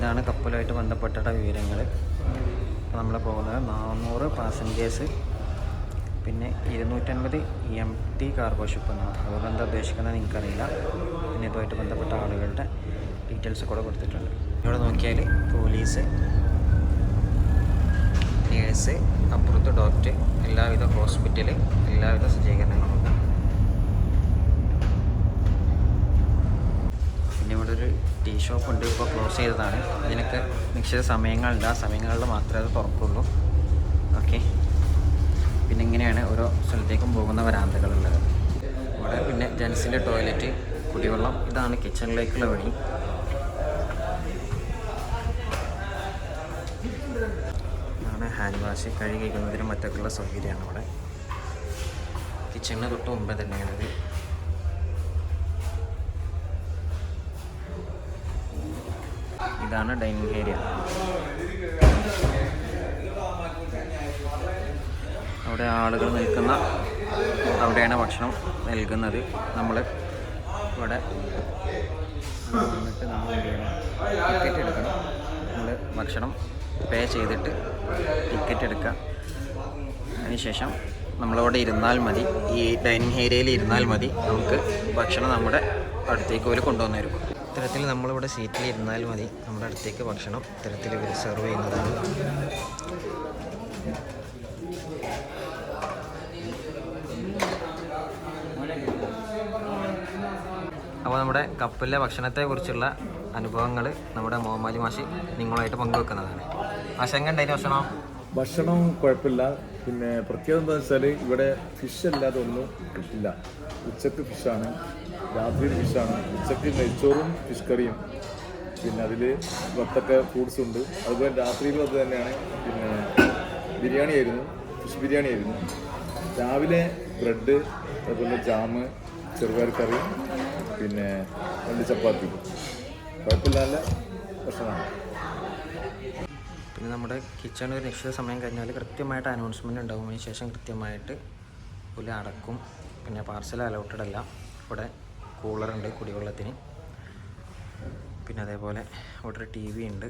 ഇതാണ് കപ്പലുമായിട്ട് ബന്ധപ്പെട്ട വിവരങ്ങൾ ഇപ്പോൾ നമ്മൾ പോകുന്നത് നാനൂറ് പാസഞ്ചേഴ്സ് പിന്നെ ഇരുന്നൂറ്റൻപത് എം ടി കാർഗോ ഷിപ്പ് എന്നാണ്. അതുകൊണ്ട് എന്താ ഉദ്ദേശിക്കുന്നത് നിങ്ങൾക്കറിയില്ല. പിന്നെ ഇതുമായിട്ട് ബന്ധപ്പെട്ട ആളുകളുടെ ഡീറ്റെയിൽസ് കൂടെ കൊടുത്തിട്ടുണ്ട്. ഇവിടെ നോക്കിയാൽ പോലീസ് നേഴ്സ് അപ്പുറത്ത് ഡോക്ടർ എല്ലാവിധ ഹോസ്പിറ്റൽ എല്ലാവിധ സജ്ജീകരണങ്ങളും പിന്നെ ഇവിടെ ഒരു ടീ ഷോപ്പ് ഉണ്ട്. ഇപ്പോൾ ക്ലോസ് ചെയ്തതാണ്. അതിനൊക്കെ നിശ്ചിത സമയങ്ങളുണ്ട്. ആ സമയങ്ങളിൽ മാത്രമേ അത് തുറക്കുള്ളൂ. ഓക്കെ. പിന്നെ ഇങ്ങനെയാണ് ഓരോ സ്ഥലത്തേക്കും പോകുന്ന വരാന്തകളുള്ളത്. ഇവിടെ പിന്നെ ജെൻസിന്റെ ടോയ്ലറ്റ് കുടിവെള്ളം. ഇതാണ് കിച്ചണിലേക്കുള്ള വഴി. ഇതാണ് ഹാൻഡ് വാഷ് കഴുകി മറ്റൊക്കെയുള്ള സൗകര്യമാണ് ഇവിടെ. കിച്ചണിന് തൊട്ട് മുമ്പേ തന്നെയാണിത്. ഇതാണ് ഡൈനിങ് ഏരിയ. അവിടെ ആളുകൾ നിൽക്കുന്ന അവിടെയാണ് ഭക്ഷണം നൽകുന്നത്. നമ്മൾ ഇവിടെ വന്നിട്ട് നമ്മൾ ടിക്കറ്റ് എടുക്കണം. നമ്മൾ ഭക്ഷണം പേ ചെയ്തിട്ട് ടിക്കറ്റ് എടുക്കുക. അതിനുശേഷം നമ്മളവിടെ ഇരുന്നാൽ മതി. ഈ ഡൈനിങ് ഏരിയയിൽ ഇരുന്നാൽ മതി. നമുക്ക് ഭക്ഷണം നമ്മുടെ അടുത്തേക്ക് അവർ കൊണ്ടുവന്നു ഇത്തരത്തിൽ നമ്മളിവിടെ സീറ്റിൽ ഇരുന്നാൽ മതി. നമ്മുടെ അടുത്തേക്ക് ഭക്ഷണം ഇത്തരത്തിൽ ഇവർ സെർവ് ചെയ്യുന്നതാണ്. അപ്പോൾ നമ്മുടെ കപ്പലിലെ ഭക്ഷണത്തെക്കുറിച്ചുള്ള അനുഭവങ്ങൾ നമ്മുടെ മോഹമാലി മാഷി നിങ്ങളുമായിട്ട് പങ്കുവെക്കുന്നതാണ്. മാഷ ഭക്ഷണം? ഭക്ഷണം കുഴപ്പമില്ല. പിന്നെ പ്രത്യേകത എന്താ വെച്ചാൽ ഇവിടെ ഫിഷ് അല്ലാതെ ഒന്നും കിട്ടില്ല. ഉച്ചയ്ക്ക് ഫിഷാണ് രാത്രി ഫിഷാണ് ഉച്ചയ്ക്ക് നെയ്ച്ചോറും ഫിഷ് കറിയും പിന്നെ അതിൽ വത്തക്ക ഫ്രൂട്ട്സ് ഉണ്ട്. അതുപോലെ രാത്രിയിലും അത് തന്നെയാണ്. പിന്നെ ബിരിയാണി ആയിരുന്നു. ഫിഷ് ബിരിയാണി ആയിരുന്നു. രാവിലെ ബ്രെഡ് അതുപോലെ ജാമ് ചെറുപയർ കറി പിന്നെ രണ്ട് ചപ്പാത്തി. കുഴപ്പമില്ലാത്ത ഭക്ഷണമാണ്. പിന്നെ നമ്മുടെ കിച്ചണിൽ ഒരു നിശ്ചിത സമയം കഴിഞ്ഞാൽ കൃത്യമായിട്ട് അനൗൺസ്മെന്റ് ഉണ്ടാകും അതിന് ശേഷം കൃത്യമായിട്ട് പുലി അടക്കും. പിന്നെ പാർസൽ അലൗട്ടഡ് അല്ല. ഇവിടെ കൂളറുണ്ട് കുടിവെള്ളത്തിന്. പിന്നെ അതേപോലെ ഇവിടെ ഒരു ടി വി ഉണ്ട്.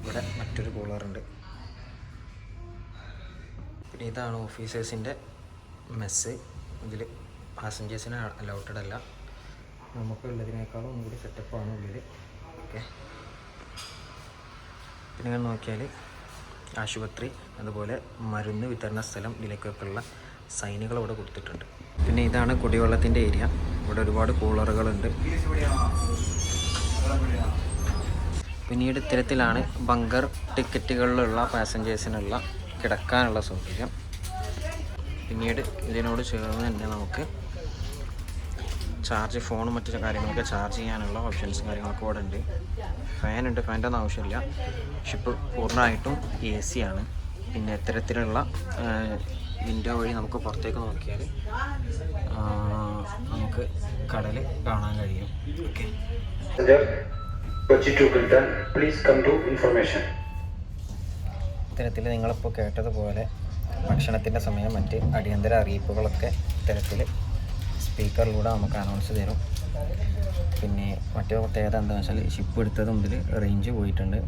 ഇവിടെ മറ്റൊരു കൂളറുണ്ട്. പിന്നെ ഇതാണ് ഓഫീസേഴ്സിന്റെ മെസ്സ്. ഇതിൽ പാസഞ്ചേഴ്സിന് അലൗട്ടഡ് അല്ല. നമുക്കുള്ളതിനേക്കാളും ഒന്നുകൂടി സെറ്റപ്പാണ് ഉള്ളിൽ ഓക്കെ. പിന്നെ ഞാൻ നോക്കിയാൽ ആശുപത്രി അതുപോലെ മരുന്ന് വിതരണ സ്ഥലം ഇതിലേക്കൊക്കെയുള്ള സൈനുകൾ അവിടെ കൊടുത്തിട്ടുണ്ട്. പിന്നെ ഇതാണ് കുടിവെള്ളത്തിന്റെ ഏരിയ. ഇവിടെ ഒരുപാട് കൂളറുകളുണ്ട് പിന്നീട് ഇത്തരത്തിലാണ് ബങ്കർ ടിക്കറ്റുകളിലുള്ള പാസഞ്ചേഴ്സിനുള്ള കിടക്കാനുള്ള സൗകര്യം. പിന്നീട് ഇതിനോട് ചേർന്ന് തന്നെ നമുക്ക് ചാർജ് ഫോണും മറ്റു കാര്യങ്ങളൊക്കെ ചാർജ് ചെയ്യാനുള്ള ഓപ്ഷൻസും കാര്യങ്ങളൊക്കെ ഇവിടെ ഉണ്ട്. ഫാനുണ്ട് ഫാന്റെ ഒന്നും ആവശ്യമില്ല. ഷിപ്പ് പൂർണമായിട്ടും എ സി ആണ്. പിന്നെ ഇത്തരത്തിലുള്ള വിൻഡോ വഴി നമുക്ക് പുറത്തേക്ക് നോക്കിയാൽ നമുക്ക് കടൽ കാണാൻ കഴിയും. ഓക്കെ. ഇത്തരത്തിൽ നിങ്ങളിപ്പോൾ കേട്ടതുപോലെ ഭക്ഷണത്തിന്റെ സമയം മറ്റ് അടിയന്തര അറിയിപ്പുകളൊക്കെ ഇത്തരത്തിൽ സ്പീക്കറിലൂടെ നമുക്ക് അനൗൺസ് തരും. പിന്നെ മറ്റു പ്രത്യേകത എന്താണെന്ന് വെച്ചാൽ ഷിപ്പ് എടുത്തത് മുതൽ റേഞ്ച് പോയിട്ടുണ്ട്.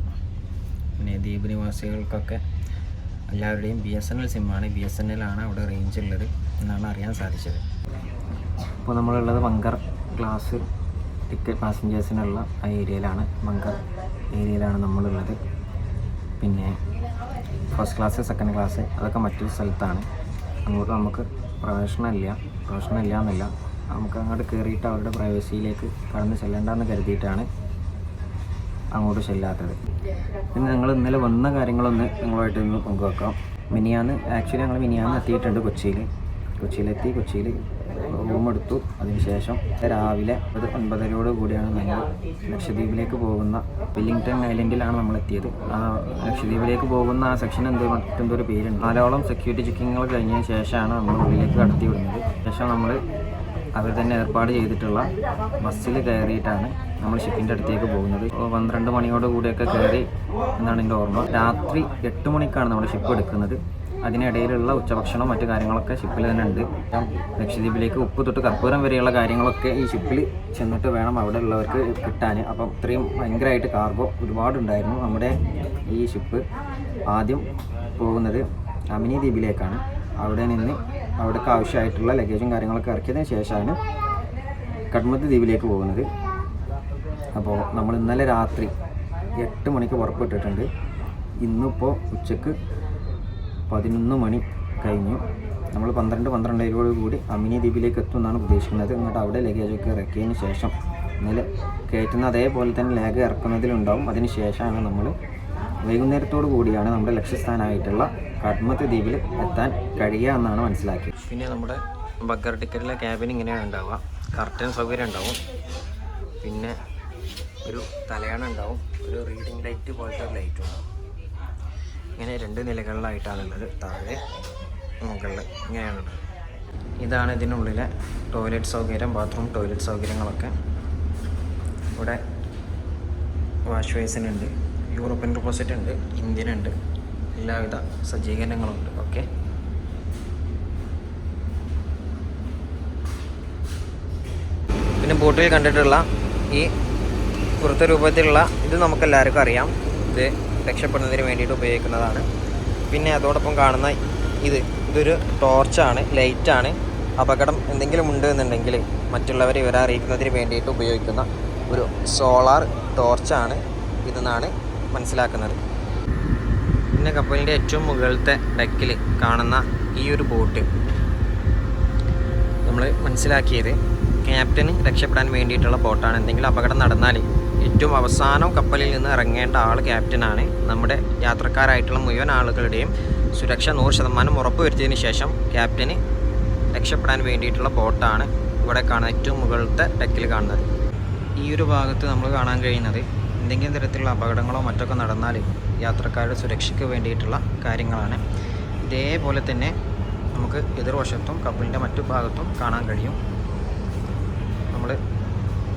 പിന്നെ ദ്വീപ് നിവാസികൾക്കൊക്കെ എല്ലാവരുടെയും ബി എസ് എൻ എൽ സിമ്മാണ് ബി എസ് എൻ എൽ ആണ് അവിടെ റേഞ്ച് ഉള്ളത് എന്നാണ് അറിയാൻ സാധിച്ചത്. ഇപ്പോൾ നമ്മളുള്ളത് ബങ്കർ ക്ലാസ് ടിക്കറ്റ് പാസഞ്ചേഴ്സിനുള്ള ആ ഏരിയയിലാണ്. ബങ്കർ ഏരിയയിലാണ് നമ്മളുള്ളത്. പിന്നെ ഫസ്റ്റ് ക്ലാസ് സെക്കൻഡ് ക്ലാസ് അതൊക്കെ മറ്റൊരു സ്ഥലത്താണ്. അങ്ങോട്ട് നമുക്ക് പ്രവേശനമില്ല. പ്രവേശനമില്ല എന്നല്ല നമുക്ക് അങ്ങോട്ട് കയറിയിട്ട് അവരുടെ പ്രൈവസിയിലേക്ക് കടന്ന് ചെല്ലണ്ടെന്ന് കരുതിയിട്ടാണ് അങ്ങോട്ട് ചെല്ലാത്തത്. പിന്നെ ഞങ്ങൾ ഇന്നലെ വന്ന കാര്യങ്ങളൊന്ന് നിങ്ങളുമായിട്ട് ഒന്ന് പങ്കുവെക്കാം. മിനിയാന്ന് ആക്ച്വലി ഞങ്ങൾ മിനിയാന്ന് എത്തിയിട്ടുണ്ട് കൊച്ചിയിൽ. കൊച്ചിയിലെത്തി കൊച്ചിയിൽ റൂം എടുത്തു അതിനുശേഷം രാവിലെ ഒരു ഒൻപതരയോട് കൂടിയാണ് നമ്മൾ ലക്ഷദ്വീപിലേക്ക് പോകുന്ന വെല്ലിംഗ്ടൺ ഐലൻഡിലാണ് നമ്മൾ എത്തിയത് ആ ലക്ഷദ്വീപിലേക്ക് പോകുന്ന ആ സെക്ഷൻ എന്തോ മറ്റെന്തോ ഒരു പേരുണ്ട്. നാലോളം സെക്യൂരിറ്റി ചെക്കിങ്ങുകൾ കഴിഞ്ഞതിന് ശേഷമാണ് നമ്മൾ ഉള്ളിലേക്ക് കടത്തി വിടുന്നത് ശേഷം നമ്മൾ അവർ തന്നെ ഏർപ്പാട് ചെയ്തിട്ടുള്ള ബസ്സിൽ കയറിയിട്ടാണ് നമ്മൾ ഷിപ്പിന്റെ അടുത്തേക്ക് പോകുന്നത്. പന്ത്രണ്ട് മണിയോട് കൂടിയൊക്കെ കയറി എന്നാണ് എന്റെ ഓർമ്മ. രാത്രി എട്ട് മണിക്കാണ് നമ്മൾ ഷിപ്പ് എടുക്കുന്നത്. അതിനിടയിലുള്ള ഉച്ചഭക്ഷണവും മറ്റു കാര്യങ്ങളൊക്കെ ഷിപ്പിൽ തന്നെ ഉണ്ട്. ലക്ഷദ്വീപിലേക്ക് ഉപ്പ് തൊട്ട് കർപ്പൂരം വരെയുള്ള കാര്യങ്ങളൊക്കെ ഈ ഷിപ്പിൽ ചെന്നിട്ട് വേണം അവിടെ ഉള്ളവർക്ക് കിട്ടാൻ. അപ്പം ഇത്രയും ഭയങ്കരമായിട്ട് കാർഗോ ഒരുപാടുണ്ടായിരുന്നു നമ്മുടെ ഈ ഷിപ്പ് ആദ്യം പോകുന്നത് അമിനി ദ്വീപിലേക്കാണ്. അവിടെ നിന്ന് അവിടേക്ക് ആവശ്യമായിട്ടുള്ള ലഗേജും കാര്യങ്ങളൊക്കെ ഇറക്കിയതിന് ശേഷമാണ് കഡ്മത്ത് ദ്വീപിലേക്ക് പോകുന്നത്. അപ്പോൾ നമ്മൾ ഇന്നലെ രാത്രി എട്ട് മണിക്ക് പുറപ്പെട്ടിട്ടുണ്ട്. ഇന്നിപ്പോൾ ഉച്ചയ്ക്ക് പതിനൊന്ന് മണി കഴിഞ്ഞു. നമ്മൾ പന്ത്രണ്ട് പന്ത്രണ്ടരയോട് കൂടി അമിനി ദ്വീപിലേക്ക് എത്തുമെന്നാണ് ഉദ്ദേശിക്കുന്നത് എന്നിട്ട് അവിടെ ലഗേജൊക്കെ ഇറക്കിയതിന് ശേഷം ഇന്നലെ കയറ്റുന്ന അതേപോലെ തന്നെ ലാഗ് ഇറക്കുന്നതിലുണ്ടാവും അതിന് ശേഷമാണ് നമ്മൾ വൈകുന്നേരത്തോടു കൂടിയാണ് നമ്മുടെ ലക്ഷ്യസ്ഥാനമായിട്ടുള്ള കഡ്മത്ത് ദ്വീപിൽ എത്താൻ കഴിയുക എന്നാണ് മനസ്സിലാക്കിയത്. പിന്നെ നമ്മുടെ ബഗ്ഗർ ടിക്കറ്റിലെ ക്യാബിൻ ഇങ്ങനെയാണ് ഉണ്ടാവുക. കർട്ടൻ സൗകര്യം ഉണ്ടാവും. പിന്നെ ഒരു തലയണ ഉണ്ടാവും ഒരു റീഡിംഗ് ലൈറ്റ് പോലത്തെ ലൈറ്റും ഉണ്ടാവും. ഇങ്ങനെ രണ്ട് നിലകളിലായിട്ടാണുള്ളത്. താഴെ മുകളിൽ ഇങ്ങനെയാണുള്ളത്. ഇതാണ് ഇതിനുള്ളിലെ ടോയ്ലറ്റ് സൗകര്യം ബാത്റൂം ടോയ്ലറ്റ് സൗകര്യങ്ങളൊക്കെ. ഇവിടെ വാഷ് ബേസിനുണ്ട് യൂറോപ്യൻ ഡെപ്പോസിറ്റ് ഉണ്ട് ഇന്ത്യൻ ഉണ്ട് എല്ലാവിധ സജ്ജീകരണങ്ങളുണ്ട്. ഓക്കെ പിന്നെ ബോട്ടിൽ കണ്ടിട്ടുള്ള ഈ വൃത്ത രൂപത്തിലുള്ള ഇത് നമുക്കെല്ലാവർക്കും അറിയാം. ഇത് രക്ഷപ്പെടുന്നതിന് വേണ്ടിയിട്ട് ഉപയോഗിക്കുന്നതാണ്. പിന്നെ അതോടൊപ്പം കാണുന്ന ഇത് ഇതൊരു ടോർച്ചാണ് ലൈറ്റാണ്. അപകടം എന്തെങ്കിലും ഉണ്ട് എന്നുണ്ടെങ്കിൽ മറ്റുള്ളവരെ ഇവരെ അറിയിക്കുന്നതിന് വേണ്ടിയിട്ട് ഉപയോഗിക്കുന്ന ഒരു സോളാർ ടോർച്ചാണ് ഇതെന്നാണ് മനസ്സിലാക്കുന്നത്. പിന്നെ കപ്പലിന്റെ ഏറ്റവും മുകളിലത്തെ ഡെക്കിൽ കാണുന്ന ഈ ഒരു ബോട്ട്. നമ്മൾ മനസ്സിലാക്കിയത് ക്യാപ്റ്റന് രക്ഷപ്പെടാൻ വേണ്ടിയിട്ടുള്ള ബോട്ടാണ്. എന്തെങ്കിലും അപകടം നടന്നാൽ ഏറ്റവും അവസാനം കപ്പലിൽ നിന്ന് ഇറങ്ങേണ്ട ആൾ ക്യാപ്റ്റനാണ്. നമ്മുടെ യാത്രക്കാരായിട്ടുള്ള മുഴുവൻ ആളുകളുടെയും സുരക്ഷ നൂറ് ശതമാനം ഉറപ്പുവരുത്തിയതിന് ശേഷം ക്യാപ്റ്റന് രക്ഷപ്പെടാൻ വേണ്ടിയിട്ടുള്ള ബോട്ടാണ് ഇവിടെ കാണുന്ന ഏറ്റവും മുകളിലത്തെ ഡെക്കിൽ കാണുന്നത്. ഈ ഒരു ഭാഗത്ത് നമ്മൾ കാണാൻ കഴിയുന്നത് എന്തെങ്കിലും തരത്തിലുള്ള അപകടങ്ങളോ മറ്റൊക്കെ നടന്നാൽ യാത്രക്കാരുടെ സുരക്ഷയ്ക്ക് വേണ്ടിയിട്ടുള്ള കാര്യങ്ങളാണ്. ഇതേപോലെ തന്നെ നമുക്ക് എതിർവശത്തും കപ്പലിന്റെ മറ്റു ഭാഗത്തും കാണാൻ കഴിയും.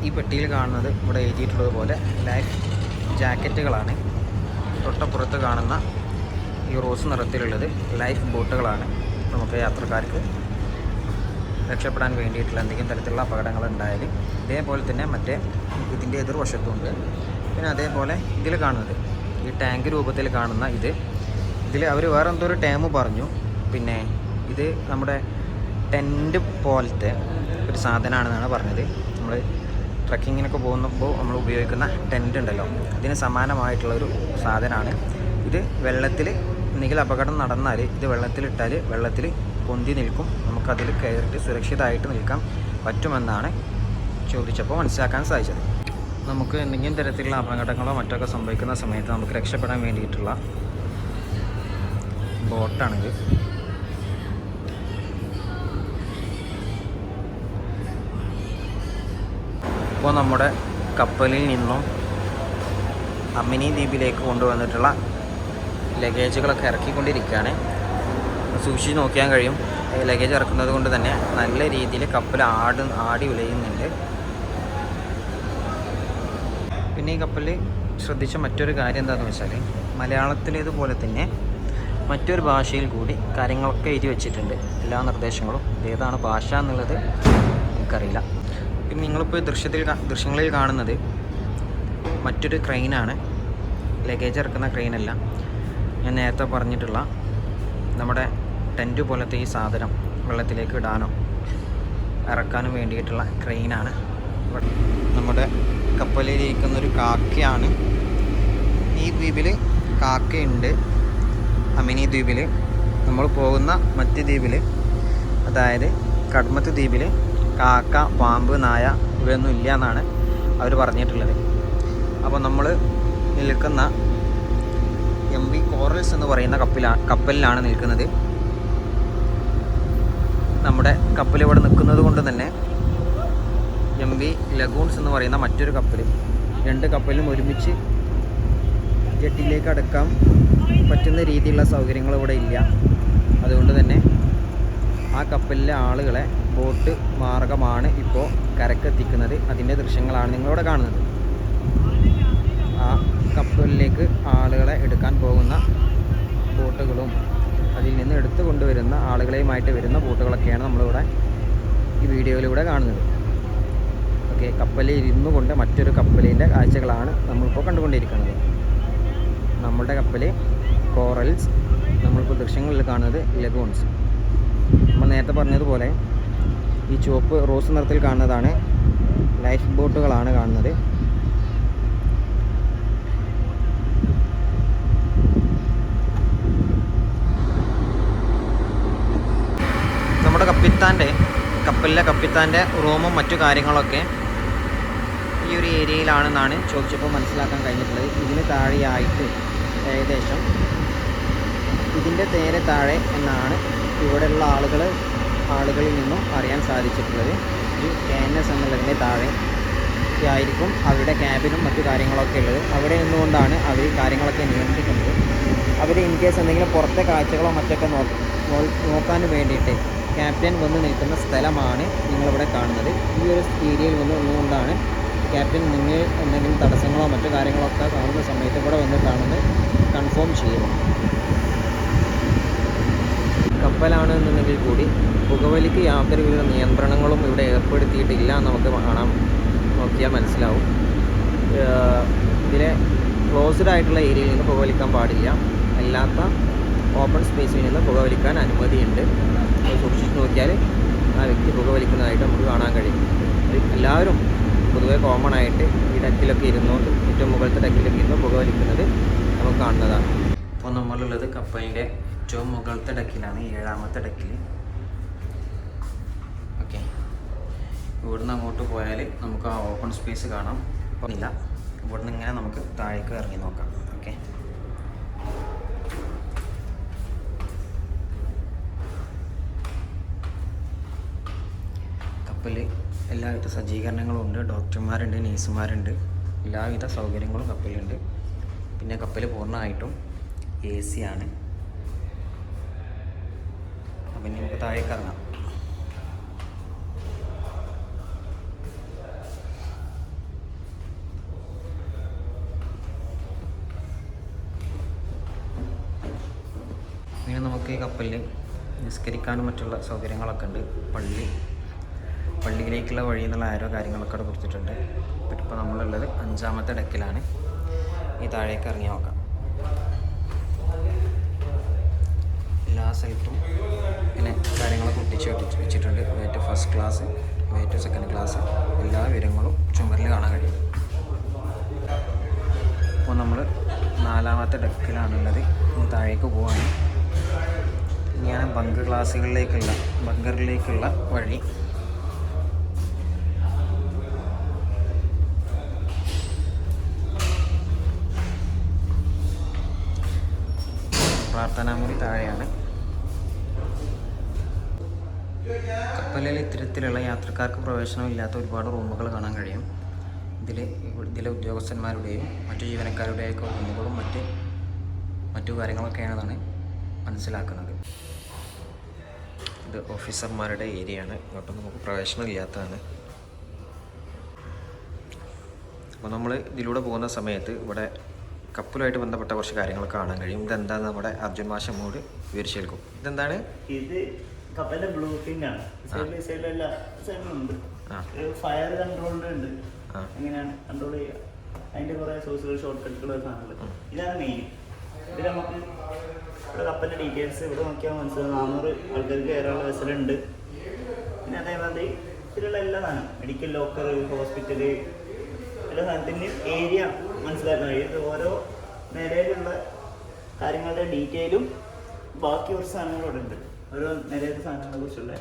ഈ പെട്ടിയിൽ കാണുന്നത് ഇവിടെ എഴുതിയിട്ടുള്ളത് പോലെ ലൈഫ് ജാക്കറ്റുകളാണ്. തൊട്ടപ്പുറത്ത് കാണുന്ന ഈ റോസ് നിറത്തിലുള്ളത് ലൈഫ് ബോട്ടുകളാണ്. നമുക്ക് യാത്രക്കാർക്ക് രക്ഷപ്പെടാൻ വേണ്ടിയിട്ടുള്ള എന്തെങ്കിലും തരത്തിലുള്ള അപകടങ്ങൾ ഉണ്ടായാൽ ഇതേപോലെ തന്നെ മറ്റേ ഇതിന്റെ എതിർവശത്തുണ്ട്. പിന്നെ അതേപോലെ ഇതിൽ കാണുന്നത് ഈ ടാങ്ക് രൂപത്തിൽ കാണുന്ന ഇത്. ഇതിൽ അവർ വേറെ എന്തോ ഒരു ടേം പറഞ്ഞു. പിന്നെ ഇത് നമ്മുടെ ടെന്റ് പോലത്തെ ഒരു സാധനമാണെന്നാണ് പറഞ്ഞത്. നമ്മൾ ട്രക്കിങ്ങിനൊക്കെ പോകുമ്പോൾ നമ്മൾ ഉപയോഗിക്കുന്ന ടെന്റ് ഉണ്ടല്ലോ. അതിന് സമാനമായിട്ടുള്ളൊരു സാധനമാണ്. ഇത് വെള്ളത്തിൽ എന്തെങ്കിലും അപകടം നടന്നാൽ ഇത് വെള്ളത്തിലിട്ടാൽ വെള്ളത്തിൽ പൊന്തി നിൽക്കും. നമുക്കതിൽ കയറിയിട്ട് സുരക്ഷിതമായിട്ട് നിൽക്കാൻ പറ്റുമെന്നാണ് ചോദിച്ചപ്പോൾ മനസ്സിലാക്കാൻ സാധിച്ചത്. നമുക്ക് എന്തെങ്കിലും തരത്തിലുള്ള അപകടങ്ങളോ മറ്റൊക്കെ സംഭവിക്കുന്ന സമയത്ത് നമുക്ക് രക്ഷപ്പെടാൻ വേണ്ടിയിട്ടുള്ള ബോട്ടാണിത്. ഇപ്പോൾ നമ്മുടെ കപ്പലിൽ നിന്നും അമ്മിനി ദ്വീപിലേക്ക് കൊണ്ടുവന്നിട്ടുള്ള ലഗേജുകളൊക്കെ ഇറക്കിക്കൊണ്ടിരിക്കുകയാണ്. സൂക്ഷിച്ച് നോക്കിയാൽ കഴിയും. ലഗേജ് ഇറക്കുന്നത് കൊണ്ട് തന്നെ നല്ല രീതിയിൽ കപ്പൽ ആട് ആടി വിളയുന്നുണ്ട് പിന്നെ ഈ കപ്പലിൽ ശ്രദ്ധിച്ച മറ്റൊരു കാര്യം എന്താണെന്ന് വെച്ചാൽ മലയാളത്തിലേതുപോലെ തന്നെ മറ്റൊരു ഭാഷയിൽ കൂടി കാര്യങ്ങളൊക്കെ എഴുതി വെച്ചിട്ടുണ്ട്. എല്ലാ നിർദ്ദേശങ്ങളും ഏതാണ് ഭാഷ എന്നുള്ളത് എനിക്കറിയില്ല. പിന്നെ നിങ്ങളിപ്പോൾ ദൃശ്യത്തിൽ ദൃശ്യങ്ങളിൽ കാണുന്നത് മറ്റൊരു ക്രെയിനാണ്. ലഗേജ് ഇറക്കുന്ന ക്രെയിനല്ല. ഞാൻ നേരത്തെ പറഞ്ഞിട്ടുള്ള നമ്മുടെ ടെന്റ് പോലത്തെ ഈ സാധനം വെള്ളത്തിലേക്ക് ഇടാനോ ഇറക്കാനും വേണ്ടിയിട്ടുള്ള ക്രെയിനാണ്. നമ്മുടെ കപ്പലിലിരിക്കുന്ന ഒരു കാക്കയാണ്. ഈ ദ്വീപിൽ കാക്കയുണ്ട്. അമിനി ദ്വീപിൽ. നമ്മൾ പോകുന്ന മറ്റ് ദ്വീപിൽ അതായത് കടമത്ത് ദ്വീപിൽ കാക്ക പാമ്പ് നായ ഇവയൊന്നും ഇല്ല എന്നാണ് അവർ പറഞ്ഞിട്ടുള്ളത്. അപ്പോൾ നമ്മൾ നിൽക്കുന്ന എം വി കോറൽസ് എന്ന് പറയുന്ന കപ്പലാ കപ്പലിലാണ് നിൽക്കുന്നത്. നമ്മുടെ കപ്പൽ ഇവിടെ നിൽക്കുന്നത് കൊണ്ട് തന്നെ എം വി ലഗൂൺസ് എന്ന് പറയുന്ന മറ്റൊരു കപ്പൽ രണ്ട് കപ്പലും ഒരുമിച്ച് ജെട്ടിയിലേക്ക് അടക്കാൻ പറ്റുന്ന രീതിയിലുള്ള സൗകര്യങ്ങൾ ഇവിടെ ഇല്ല. അതുകൊണ്ട് തന്നെ ആ കപ്പലിലെ ആളുകളെ ബോട്ട് മാർഗമാണ് ഇപ്പോൾ കരക്കെത്തിക്കുന്നത്. അതിന്റെ ദൃശ്യങ്ങളാണ് നിങ്ങളിവിടെ കാണുന്നത്. ആ കപ്പലിലേക്ക് ആളുകളെ എടുക്കാൻ പോകുന്ന ബോട്ടുകളും അതിൽ നിന്ന് എടുത്തു കൊണ്ടുവരുന്ന ആളുകളെയുമായിട്ട് വരുന്ന ബോട്ടുകളൊക്കെയാണ് നമ്മളിവിടെ ഈ വീഡിയോയിലൂടെ കാണുന്നത്. ഓക്കെ കപ്പലിൽ ഇരുന്നു കൊണ്ട് മറ്റൊരു കപ്പലിന്റെ കാഴ്ചകളാണ് നമ്മളിപ്പോൾ കണ്ടുകൊണ്ടിരിക്കുന്നത്. നമ്മളുടെ കപ്പൽ കോറൽസ് നമ്മളിപ്പോൾ ദൃശ്യങ്ങളിൽ കാണുന്നത് ലഗൂൺസ്. നമ്മൾ നേരത്തെ പറഞ്ഞതുപോലെ ഈ ചുവപ്പ് റോസ് നിറത്തിൽ കാണുന്നതാണ്. ലൈഫ് ബോട്ടുകളാണ് കാണുന്നത്. നമ്മുടെ കപ്പിത്താന്റെ കപ്പലിലെ കപ്പിത്താന്റെ റൂമും മറ്റു കാര്യങ്ങളൊക്കെ ഈ ഒരു ഏരിയയിലാണെന്നാണ് ചോദിച്ചപ്പോൾ മനസ്സിലാക്കാൻ കഴിഞ്ഞിട്ടുള്ളത്. ഇതിന് താഴെയായിട്ട് ഏകദേശം ഇതിന്റെ നേരെ താഴെ എന്നാണ് ഇവിടെയുള്ള ആളുകൾ ആളുകളിൽ നിന്നും അറിയാൻ സാധിച്ചിട്ടുള്ളത് ഈ കെ എൻ എസ് എന്നുള്ളതിന്റെ താഴെ ആയിരിക്കും അവരുടെ ക്യാബിനും മറ്റു കാര്യങ്ങളൊക്കെ ഉള്ളത്. അവിടെ നിന്നുകൊണ്ടാണ് അവർ കാര്യങ്ങളൊക്കെ നിയന്ത്രിക്കുന്നത്. അവർ ഇൻ കേസ് എന്തെങ്കിലും പുറത്തെ കാഴ്ചകളോ മറ്റൊക്കെ നോക്കാൻ വേണ്ടിയിട്ട് ക്യാപ്റ്റൻ വന്ന് നിൽക്കുന്ന സ്ഥലമാണ് നിങ്ങളിവിടെ കാണുന്നത്. ഈ ഒരു ഏരിയയിൽ വന്ന് നിന്നുകൊണ്ടാണ് ക്യാപ്റ്റൻ നിങ്ങൾ എന്തെങ്കിലും തടസ്സങ്ങളോ മറ്റു കാര്യങ്ങളോ ഒക്കെ കാണുന്ന സമയത്ത് ഇവിടെ കാണുന്നത്. കൺഫേം ചെയ്യുന്നത് കപ്പലാണ് എന്നുണ്ടെങ്കിൽ കൂടി പുകവലിക്ക് യാതൊരുവിധ നിയന്ത്രണങ്ങളും ഇവിടെ ഏർപ്പെടുത്തിയിട്ടില്ല നമുക്ക് കാണാൻ നോക്കിയാൽ മനസ്സിലാവും. ഇതിലെ ക്ലോസ്ഡ് ആയിട്ടുള്ള ഏരിയയിൽ നിന്ന് പുകവലിക്കാൻ പാടില്ല. അല്ലാത്ത ഓപ്പൺ സ്പേസിൽ നിന്ന് പുകവലിക്കാൻ അനുമതിയുണ്ട്. സൂക്ഷിച്ച് നോക്കിയാൽ ആ വ്യക്തി പുകവലിക്കുന്നതായിട്ട് നമുക്ക് കാണാൻ കഴിയും. എല്ലാവരും പൊതുവേ കോമൺ ആയിട്ട് ഈ ഡക്കിലൊക്കെ ഇരുന്നുകൊണ്ട് ഏറ്റവും മുകളിലത്തെ ഡക്കിലൊക്കെ ഇരുന്ന് പുകവലിക്കുന്നത് നമുക്ക് കാണുന്നതാണ്. അപ്പോൾ നമ്മളുള്ളത് കപ്പലിന്റെ ഏറ്റവും മുകളത്തെ ഡക്കിലാണ് ഏഴാമത്തെ ഡക്കിൽ ഓക്കെ. ഇവിടുന്ന് അങ്ങോട്ട് പോയാൽ നമുക്ക് ആ ഓപ്പൺ സ്പേസ് കാണാം. ഇല്ല. ഇവിടുന്ന് ഇങ്ങനെ നമുക്ക് താഴേക്ക് ഇറങ്ങി നോക്കാം. ഓക്കെ. കപ്പൽ എല്ലാവിധ സജ്ജീകരണങ്ങളും ഉണ്ട് ഡോക്ടർമാരുണ്ട് നേഴ്സുമാരുണ്ട്. എല്ലാവിധ സൗകര്യങ്ങളും കപ്പലുണ്ട് പിന്നെ കപ്പൽ പൂർണമായിട്ടും എ സി ആണ്. അപ്പം ഇനി നമുക്ക് താഴേക്ക് ഇറങ്ങാം. ഇനി നമുക്ക് ഈ കപ്പലിൽ നിസ്കരിക്കാനും മറ്റുള്ള സൗകര്യങ്ങളൊക്കെ ഉണ്ട്. പള്ളി പള്ളിയിലേക്കുള്ള വഴി എന്നുള്ള ആരോ കാര്യങ്ങളൊക്കെ അവിടെ കൊടുത്തിട്ടുണ്ട്. ഇപ്പോൾ നമ്മളുള്ളത് അഞ്ചാമത്തെ ഡെക്കിലാണ്. ഈ താഴേക്ക് ഇറങ്ങി നോക്കാം. എല്ലാ ഹെൽപ്പും ഇങ്ങനെ കാര്യങ്ങളൊക്കെ ഒട്ടിച്ച് വെച്ചിട്ടുണ്ട്. വേറ്റ് ഫസ്റ്റ് ക്ലാസ് വേറ്റ് സെക്കൻഡ് ക്ലാസ് എല്ലാ വിവരങ്ങളും ചുമരിൽ കാണാൻ കഴിയും. അപ്പോൾ നമ്മൾ നാലാമത്തെ ഡെക്കിലാണുള്ളത്. താഴേക്ക് പോവാണ്. ഇങ്ങനെ ബങ്ക് ക്ലാസ്സുകളിലേക്കുള്ള ബങ്കറിലേക്കുള്ള വഴി. പ്രാർത്ഥനാമുറി താഴെയാണ്. കപ്പലിൽ ഇത്തരത്തിലുള്ള യാത്രക്കാർക്ക് പ്രവേശനമില്ലാത്ത ഒരുപാട് റൂമുകൾ കാണാൻ കഴിയും. ഇതിൽ ഇതിലെ ഉദ്യോഗസ്ഥന്മാരുടെയും മറ്റു ജീവനക്കാരുടെയൊക്കെ റൂമുകളും മറ്റ് മറ്റു കാര്യങ്ങളൊക്കെയാണെന്നാണ് മനസ്സിലാക്കുന്നത്. ഇത് ഓഫീസർമാരുടെ ഏരിയ ആണ് ഇങ്ങോട്ട് നമുക്ക് പ്രവേശനമില്ലാത്തതാണ്. അപ്പോൾ നമ്മൾ ഇതിലൂടെ പോകുന്ന സമയത്ത് ഇവിടെ കപ്പലുമായിട്ട് ബന്ധപ്പെട്ട കുറച്ച് കാര്യങ്ങൾ കാണാൻ കഴിയും. ഇതെന്താണെന്ന് നമ്മുടെ അർജുൻ മാഷ മോട് വിവരിച്ചേൽക്കും. ഇതെന്താണ്? ഇത് കപ്പലിന്റെ ബ്ലൂ പ്രിന്റ് ആണ്. സൈഡിലും ഉണ്ട്. ഫയർ കൺട്രോളിന്റെ ഉണ്ട്. എങ്ങനെയാണ് കൺട്രോൾ ചെയ്യുക? അതിന്റെ കുറെ സോഴ്സുകൾ ഷോർട്ട് കട്ടുകൾ സാധനങ്ങൾ. ഇതാണ് മെയിൻ ഇതിൽ നമുക്ക് ഇവിടെ കപ്പലിന്റെ ഡീറ്റെയിൽസ് ഇവിടെ നോക്കിയാൽ മനസ്സിലാവും. നാനൂറ് ആൾക്കാർക്ക് കയറാനുള്ള വെസലുണ്ട് പിന്നെ അതേമാതിരി ഇതിലുള്ള എല്ലാ സാധനം മെഡിക്കൽ ലോക്കർ ഹോസ്പിറ്റൽ എല്ലാ സാധനത്തിന്റെയും ഏരിയ മനസ്സിലാക്കാൻ കഴിയും. ഓരോ നിലയിലുള്ള കാര്യങ്ങളുടെ ഡീറ്റെയിലും ബാക്കി കുറച്ച് സാധനങ്ങളും ഇവിടെ ഉണ്ട്. ഓരോ നിലയിലെ സാധനങ്ങളെ കുറിച്ചുള്ള.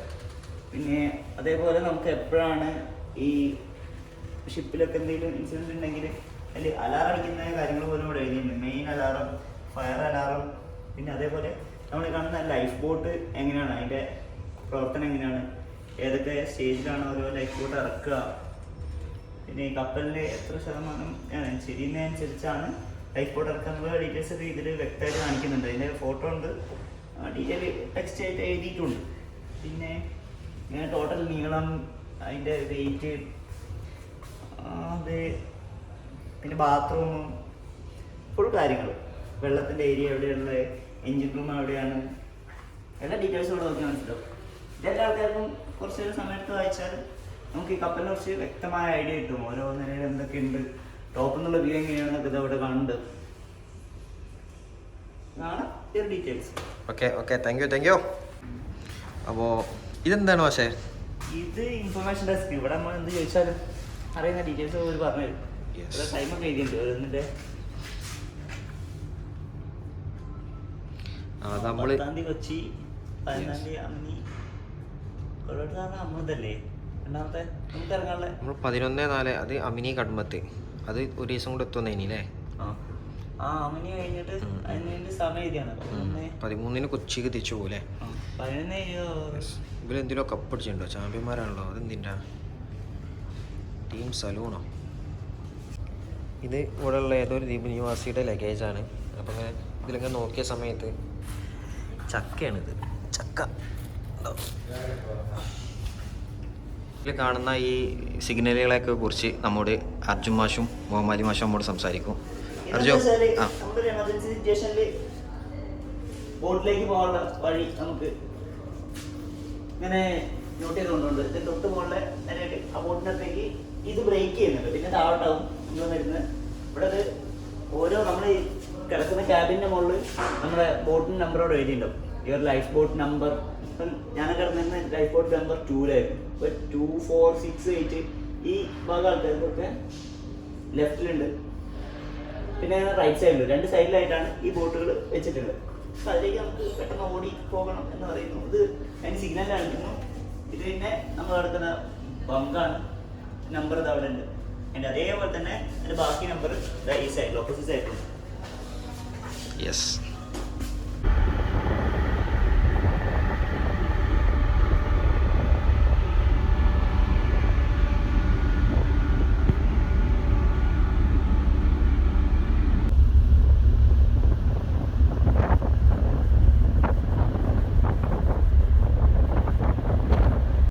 പിന്നെ അതേപോലെ നമുക്ക് എപ്പോഴാണ് ഈ ഷിപ്പിലൊക്കെ എന്തെങ്കിലും ഇൻസിഡന്റ് ഉണ്ടെങ്കിൽ അതിൽ അലാറം അടിക്കുന്ന കാര്യങ്ങൾ പോലും ഇവിടെ എഴുതിയിട്ടുണ്ട്. മെയിൻ അലാറം ഫയർ അലാറം പിന്നെ അതേപോലെ നമ്മൾ കാണുന്ന ലൈഫ് ബോട്ട് എങ്ങനെയാണ്? അതിന്റെ പ്രവർത്തനം എങ്ങനെയാണ്? ഏതൊക്കെ സ്റ്റേജിലാണ് ഓരോ ലൈഫ് ബോട്ട് ഇറക്കുക? പിന്നെ ഈ കപ്പലിൽ എത്ര ശതമാനം ശരിയെന്നനുസരിച്ചാണ് ലൈഫ് ബോട്ട് ഇറക്കാനുള്ള ഡീറ്റെയിൽസ് ഒക്കെ ഇതിൽ വ്യക്തമായിട്ട് കാണിക്കുന്നുണ്ട്. അതിന്റെ ഫോട്ടോ ഉണ്ട്. ഡീറ്റെയിൽ ടെക്സ്റ്റ് ആയിട്ട് എഴുതിയിട്ടുണ്ട്. പിന്നെ ഇങ്ങനെ ടോട്ടൽ നീളം അതിന്റെ വെയിറ്റ് അത് പിന്നെ ബാത്റൂം ഫുൾ കാര്യങ്ങൾ. വെള്ളത്തിന്റെ ഏരിയ എവിടെയുള്ള എൻജിൻ റൂം എവിടെയാണ് എല്ലാ ഡീറ്റെയിൽസും ഇവിടെ നോക്കി മനസ്സിലാവും. ഇതെല്ലാ ആൾക്കാർക്കും കുറച്ച് സമയത്ത് വായിച്ചാൽ നമുക്ക് ഈ കപ്പലിനെ കുറിച്ച് വ്യക്തമായ ഐഡിയ കിട്ടും. ഓരോ നിലയിൽ എന്തൊക്കെയുണ്ട് ടോപ്പ് എന്നുള്ള വ്യൂ എങ്ങനെയാണ് ഇത് അവിടെ കാണുന്നുണ്ട്. ഇതിന്റെ details okay okay thank you thank you അപ്പോൾ ഇതെന്താണ് പക്ഷേ ഇത് ഇൻഫർമേഷൻ ഡെസ്ക് ഇവിടെ നമ്മൾ എന്ത് ചോദിച്ചാലും അറിയുന്ന ഡീറ്റെയിൽസ് അവർ പറഞ്ഞു തരും. ഇവിടെ ടൈമൊക്കെ എഴുതിയിട്ടുണ്ട്. പത്താം തീയതി കൊച്ചി പതിനൊന്നാം തീയതി അമ്മി കൊള്ളോട്ട് കാരണം അമ്മതല്ലേ രണ്ടാമത്തെ നമുക്ക് ഇറങ്ങാനുള്ള നമ്മൾ പതിനൊന്ന് നാല് അത് അമിനി കടുമത്ത് അത് ഒരു ദിവസം കൂടെ എത്തുന്നേനി അല്ലേ? ആ. അമിനി കഴിഞ്ഞിട്ട്. അതിന് സമയം പതിമൂന്നിന് കൊച്ചിക്ക് തിരിച്ചു പോലേ ഇവരെന്തിനോ കപ്പടിച്ചിട്ടുണ്ടോ ചാമ്പ്യന്മാരാണല്ലോ. അതെന്തിന്റെ ടീം സലൂണോ ഇത് ഇവിടെയുള്ള ഏതോ ഒരു ദ്വീപ് നിവാസിയുടെ ലഗേജാണ് അപ്പം ഇങ്ങനെ ഇതിലൊക്കെ നോക്കിയ സമയത്ത് ചക്കയാണിത്. ചക്ക. ഉണ്ടോ? ഇതിൽ കാണുന്ന ഈ സിഗ്നലുകളെയൊക്കെ കുറിച്ച് നമ്മോട് അർജുൻ മാഷും മുഹമ്മദ് മാഷും നമ്മോട് സംസാരിക്കും. അർജു ആ. നമ്മുടെ എമർജൻസി സിറ്റുവേഷനിൽ ബോട്ടിലേക്ക് പോകാനുള്ള വഴി നമുക്ക് ഇങ്ങനെ നോട്ട് ചെയ്തുകൊണ്ടുണ്ട് ഇത് തൊട്ട് മുകളിലെ നിലയിൽ ആ ബോട്ടിനകത്തേക്ക് ഇത് ബ്രേക്ക് ചെയ്യുന്നുണ്ട്. പിന്നെ താഴോട്ടാവും നമ്മൾ വരുന്നത്. ഇവിടെ അത് ഓരോ നമ്മൾ കിടക്കുന്ന ക്യാബിന്റെ മുകളിൽ നമ്മുടെ ബോട്ടിന്റെ നമ്പറോട് എഴുതിയിട്ടുണ്ടാവും. ഇവർ ലൈഫ് ബോട്ട് നമ്പർ ഇപ്പം ഞാൻ കിടന്നിരുന്ന ലൈഫ് ബോട്ട് നമ്പർ ടൂലായിരുന്നു ഇപ്പം ടു ഫോർ സിക്സ് എയ്റ്റ് ഈ ഭാഗം ആൾക്കാർക്കൊക്കെ ലെഫ്റ്റിലുണ്ട് പിന്നെ റൈറ്റ് സൈഡിൽ രണ്ട് സൈഡിലായിട്ടാണ് ഈ ബോട്ടുകൾ വെച്ചിട്ടുള്ളത്. അപ്പൊ അതിലേക്ക് നമുക്ക് പെട്ടെന്ന് ഓടി പോകണം എന്ന് പറയുന്നു. ഇത് അതിന് സിഗ്നൽ കാണിക്കുന്നു ഇത് പിന്നെ നമ്മൾ കിടക്കുന്ന ബങ്കാണ് നമ്പർ ഇത് അവിടെ ഉണ്ട്. അതിന്റെ അതേപോലെ തന്നെ അതിന്റെ ബാക്കി നമ്പർ ഈ സൈഡിൽ ഓപ്പോസിറ്റ് സൈഡിലുണ്ട് യെസ്